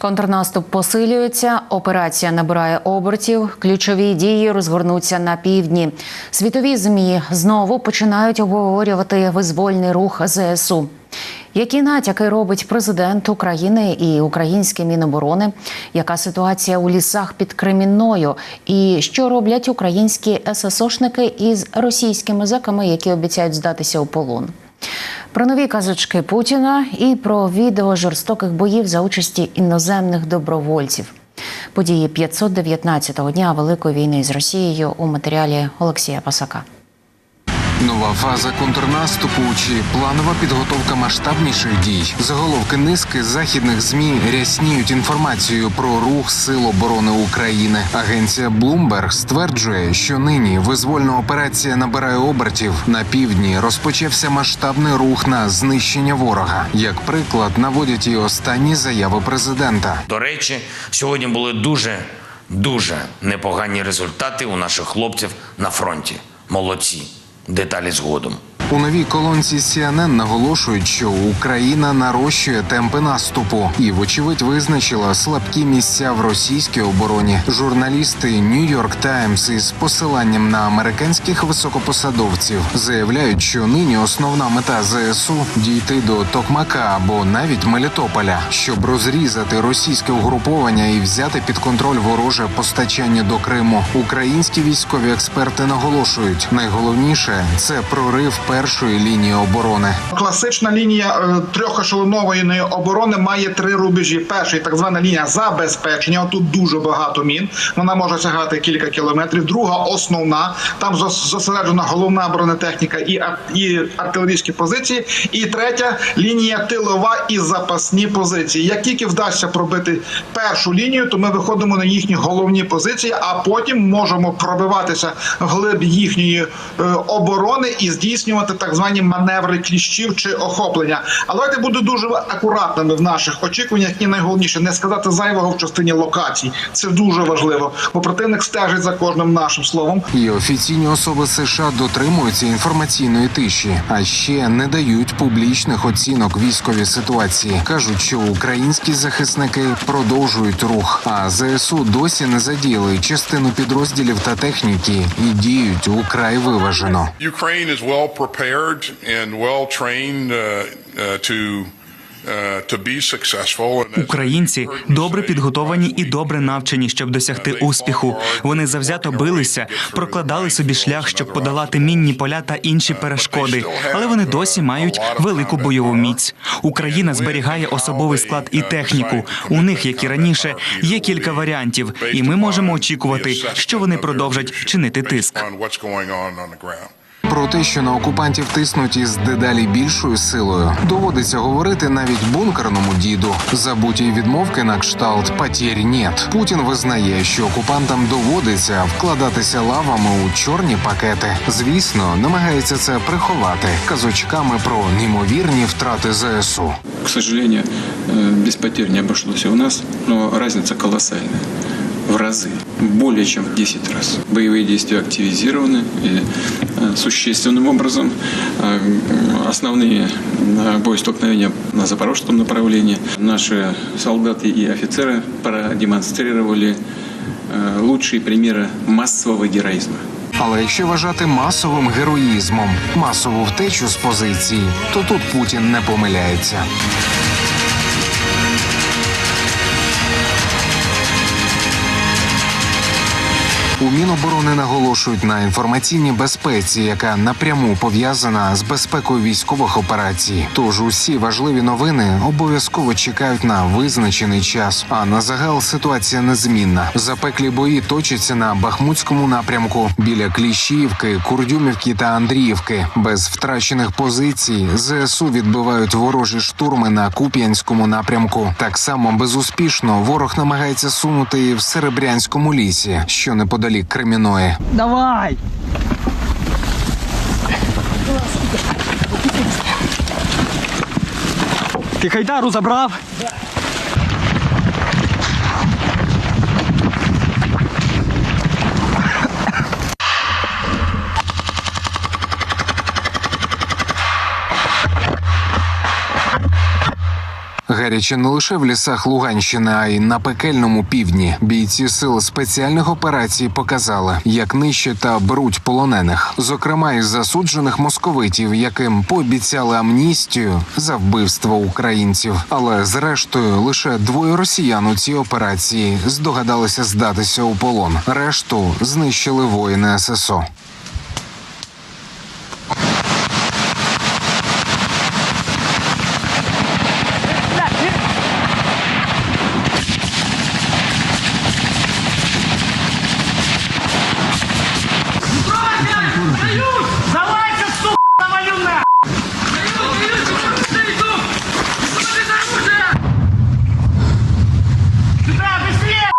Контрнаступ посилюється, операція набирає обертів. Ключові дії розгорнуться на півдні. Світові змі знову починають обговорювати визвольний рух ЗСУ. Які натяки робить президент України і українське міноборони? Яка ситуація у лісах під Кремінною? І що роблять українські ССОшники із російськими зеками, які обіцяють здатися у полон? Про нові казочки Путіна і про відео жорстоких боїв за участі іноземних добровольців. Події 519-го дня Великої війни з Росією у матеріалі Олексія Пасака. Нова фаза контрнаступу чи планова підготовка масштабніших дій. Заголовки низки західних змі рясніють інформацію про рух сил оборони України. Агенція Bloomberg стверджує, що нині визвольна операція набирає обертів. На півдні розпочався масштабний рух на знищення ворога. Як приклад, наводять і останні заяви президента. До речі, сьогодні були дуже дуже непогані результати у наших хлопців на фронті. Молодці. Деталі згодом. У новій колонці CNN наголошують, що Україна нарощує темпи наступу і, вочевидь, визначила слабкі місця в російській обороні. Журналісти New York Times із посиланням на американських високопосадовців заявляють, що нині основна мета ЗСУ дійти до Токмака або навіть Мелітополя, щоб розрізати російське угруповання і взяти під контроль вороже постачання до Криму. Українські військові експерти наголошують, найголовніше це прорив першої лінії оборони. Класична лінія е, трьохешелонової оборони має три рубежі. Перший так звана лінія забезпечення. Тут дуже багато мін. Вона може сягати кілька кілометрів. Друга основна там зос- зосереджена головна бронетехніка і і артилерійські позиції. І третя лінія тилова і запасні позиції. Як тільки вдасться пробити першу лінію, то ми виходимо на їхні головні позиції, а потім можемо пробиватися вглиб їхньої е, оборони і здійснювати так звані маневри кліщів чи охоплення. Але давайте бути дуже акуратними в наших очікуваннях, і найголовніше не сказати зайвого в частині локацій. Це дуже важливо, бо противник стежить за кожним нашим словом. І офіційні особи США дотримуються інформаційної тиші, а ще не дають публічних оцінок військовій ситуації. кажуть, що українські захисники продовжують рух, а ЗСУ досі не задіяли частину підрозділів та техніки і діють украй виважено. Prepared and well trained uh, uh, to uh, Українці добре підготовані і добре навчені, щоб досягти успіху. Вони завзято билися, прокладали собі шлях, щоб подолати мінні поля та інші перешкоди. Але вони досі мають велику бойову міць. Україна зберігає особовий склад і техніку. У них, як і раніше, є кілька варіантів, і ми можемо очікувати, що вони продовжать чинити тиск. Про те, що на окупантів тиснуть із дедалі більшою силою, доводиться говорити навіть бункерному діду. Забуті відмовки на кшталт «потєрь нет». Путін визнає, що окупантам доводиться вкладатися лавами у чорні пакети. Звісно, намагається це приховати казочками про неймовірні втрати ЗСУ. К сожалению, э, без потерь не обошлось и у нас, но разница колоссальная В разы. Более чем в 10 раз. Боевые действия активизированы и э, существенным образом. Э, Основные э, боестолкновения на запорожском направлении. Наши солдаты и офицеры продемонстрировали э, лучшие примеры массового героизма. Але якщо вважати масовим героїзмом масову втечу з позиції, то тут Путін не помиляється. У Міноборони наголошують на інформаційній безпеці, яка напряму пов'язана з безпекою військових операцій. Тож усі важливі новини обов'язково чекають на визначений час. А на загал ситуація незмінна. Запеклі бої точаться на Бахмутському напрямку біля Кліщівки, Курдюмівки та Андріївки. Без втрачених позицій ЗСУ відбивають ворожі штурми на Куп'янському напрямку. Так само безуспішно ворог намагається сунути в Серебрянському лісі, що неподалік Креміної. Давай! Ти Хайдару забрав? Гаряче не лише в лісах Луганщини, а й на пекельному півдні. Бійці сил спеціальних операцій показали, як нищать та беруть полонених, зокрема із засуджених московитів, яким пообіцяли амністію за вбивство українців. Але зрештою лише двоє росіян у цій операції здогадалися здатися у полон. Решту знищили воїни ССО. Давайте, сука, навалю на! Сюда, быстрее!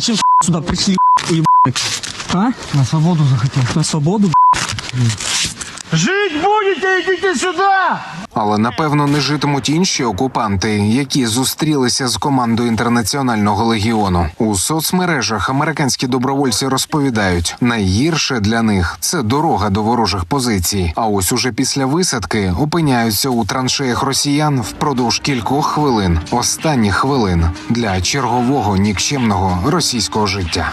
Зачем сюда пришли, уебаны? А? На свободу захотел. На свободу? Жить будете, идите сюда! Але напевно не житимуть інші окупанти, які зустрілися з командою інтернаціонального легіону. У соцмережах американські добровольці розповідають, найгірше для них це дорога до ворожих позицій. А ось уже після висадки опиняються у траншеях росіян впродовж кількох хвилин, останніх хвилин для чергового нікчемного російського життя.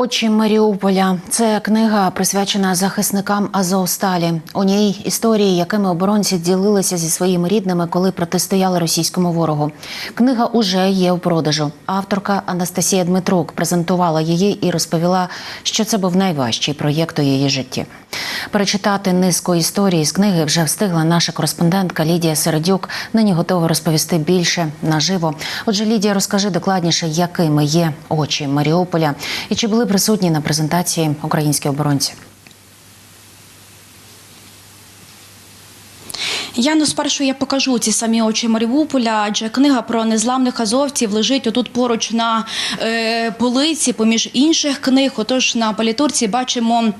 Очі Маріуполя це книга присвячена захисникам Азовсталі. У ній історії, якими оборонці ділилися зі своїми рідними, коли протистояли російському ворогу. Книга уже є у продажу. Авторка Анастасія Дмитрук презентувала її і розповіла, що це був найважчий проєкт у її житті. Перечитати низку історій з книги вже встигла наша кореспондентка Лідія Середюк. Нині готова розповісти більше наживо. Отже, Лідія, розкажи докладніше, якими є очі Маріуполя і чи були присутні на презентації українські оборонці. Яну, спершу я покажу ці самі очі Маріуполя, адже книга про незламних азовців лежить отут поруч на е, полиці, поміж інших книг. Отож на палітурці бачимо.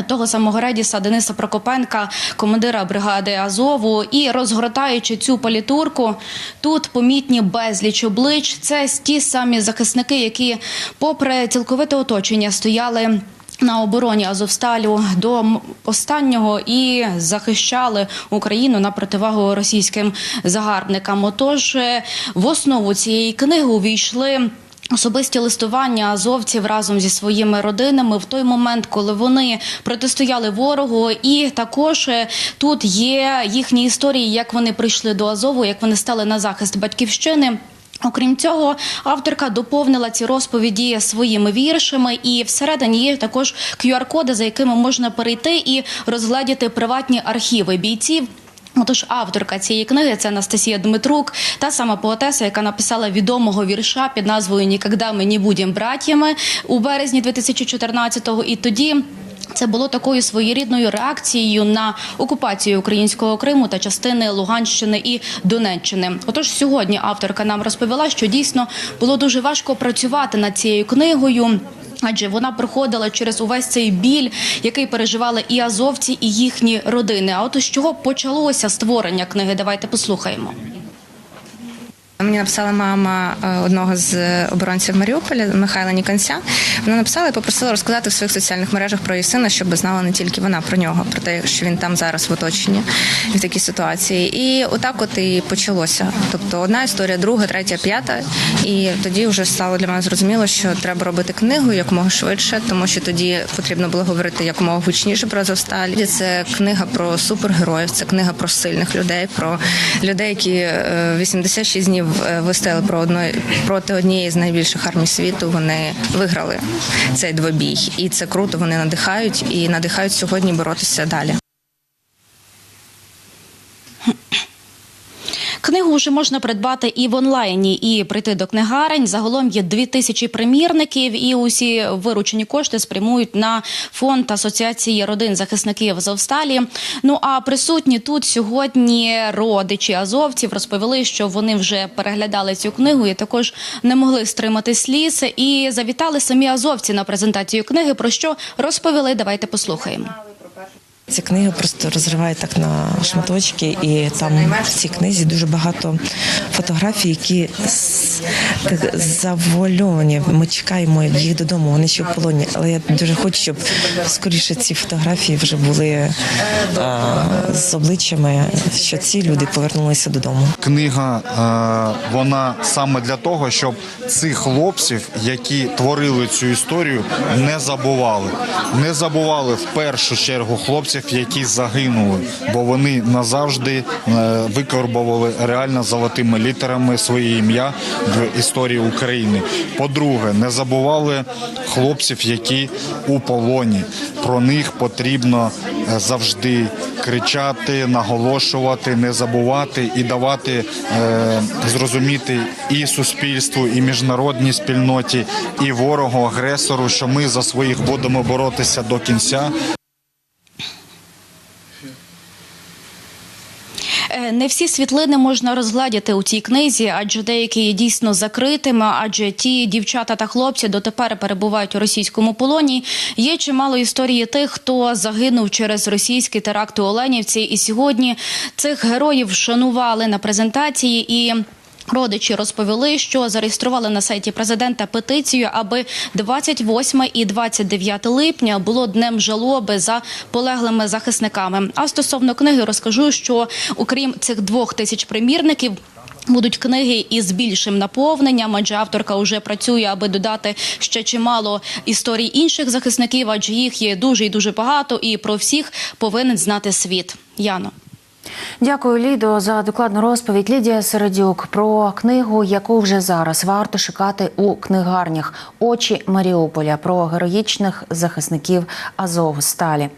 Того самого Редіса Дениса Прокопенка, командира бригади Азову, і розгортаючи цю палітурку, тут помітні безліч облич. Це ті самі захисники, які, попри цілковите оточення, стояли. На обороні Азовсталю до останнього і захищали Україну на противагу російським загарбникам. Отож, е, в основу цієї книги увійшли. Особисті листування азовців разом зі своїми родинами в той момент, коли вони протистояли ворогу, і також е, тут є їхні історії, як вони прийшли до Азову, як вони стали на захист батьківщини. Окрім цього, авторка доповнила ці розповіді своїми віршами, і всередині є також QR-коди, за якими можна перейти і розгледіти приватні архіви бійців. Отож, авторка цієї книги це Анастасія Дмитрук, та сама поетеса, яка написала відомого вірша під назвою Нікогда ми не будемо братями у березні 2014-го. І тоді. Це було такою своєрідною реакцією на окупацію українського Криму та частини Луганщини і Донеччини. Отож, сьогодні авторка нам розповіла, що дійсно було дуже важко працювати над цією книгою. Адже вона проходила через увесь цей біль, який переживали і азовці, і їхні родини. А от з чого почалося створення книги? Давайте послухаємо. Мені написала мама е, одного з оборонців Маріуполя Михайла Ніканця. Вона написала і попросила розказати в своїх соціальних мережах про її сина, щоб знала не тільки вона про нього, про те, що він там зараз в оточенні в такій ситуації. І отак от і почалося. Тобто одна історія, друга, третя, п'ята. І тоді вже стало для мене зрозуміло, що треба робити книгу якомога швидше, тому що тоді потрібно було говорити якомога гучніше про Азовсталь. Це книга про супергероїв, це книга про сильних людей, про людей, які е, 86 днів е, вистояли про одної проти однієї з найбільших армій світу. Вони виграли цей двобій, і це круто. Вони надихають і надихають сьогодні боротися далі. Книгу вже можна придбати і в онлайні, і прийти до книгарень. Загалом є дві тисячі примірників, і усі виручені кошти спрямують на фонд Асоціації родин захисників Азовсталі. Ну а присутні тут сьогодні родичі азовців розповіли, що вони вже переглядали цю книгу і також не могли стримати сліз. І завітали самі азовці на презентацію книги. Про що розповіли? Давайте послухаємо. Ця книга просто розриває так на шматочки, і там в цій книзі дуже багато фотографій, які завуальовані. Ми чекаємо їх додому. Вони ще в полоні. Але я дуже хочу, щоб скоріше ці фотографії вже були а, з обличчями, що ці люди повернулися додому. Книга е, вона саме для того, щоб цих хлопців, які творили цю історію, не забували. Не забували в першу чергу хлопців, які загинули, бо вони назавжди е, викорбовували реально золотими літерами своє ім'я в історії України. По-друге, не забували хлопців, які у полоні. Про них потрібно е, завжди кричати, наголошувати, не забувати і давати е, зрозуміти і суспільству, і міжнародній спільноті, і ворогу, агресору, що ми за своїх будемо боротися до кінця. Е, Не всі світлини можна розгладіти у цій книзі, адже деякі є дійсно закритими. Адже ті дівчата та хлопці дотепер перебувають у російському полоні. Є чимало історії тих, хто загинув через російські теракти у Оленівці. І сьогодні цих героїв вшанували на презентації і. Родичі розповіли, що зареєстрували на сайті президента петицію, аби 28 і 29 липня було днем жалоби за полеглими захисниками. А стосовно книги розкажу, що окрім цих двох тисяч примірників. Будуть книги із більшим наповненням, адже авторка вже працює, аби додати ще чимало історій інших захисників, адже їх є дуже і дуже багато, і про всіх повинен знати світ. Яно. Дякую, Лідо, за докладну розповідь. Лідія Середюк про книгу, яку вже зараз варто шукати у книгарнях Очі Маріуполя про героїчних захисників Азовсталі.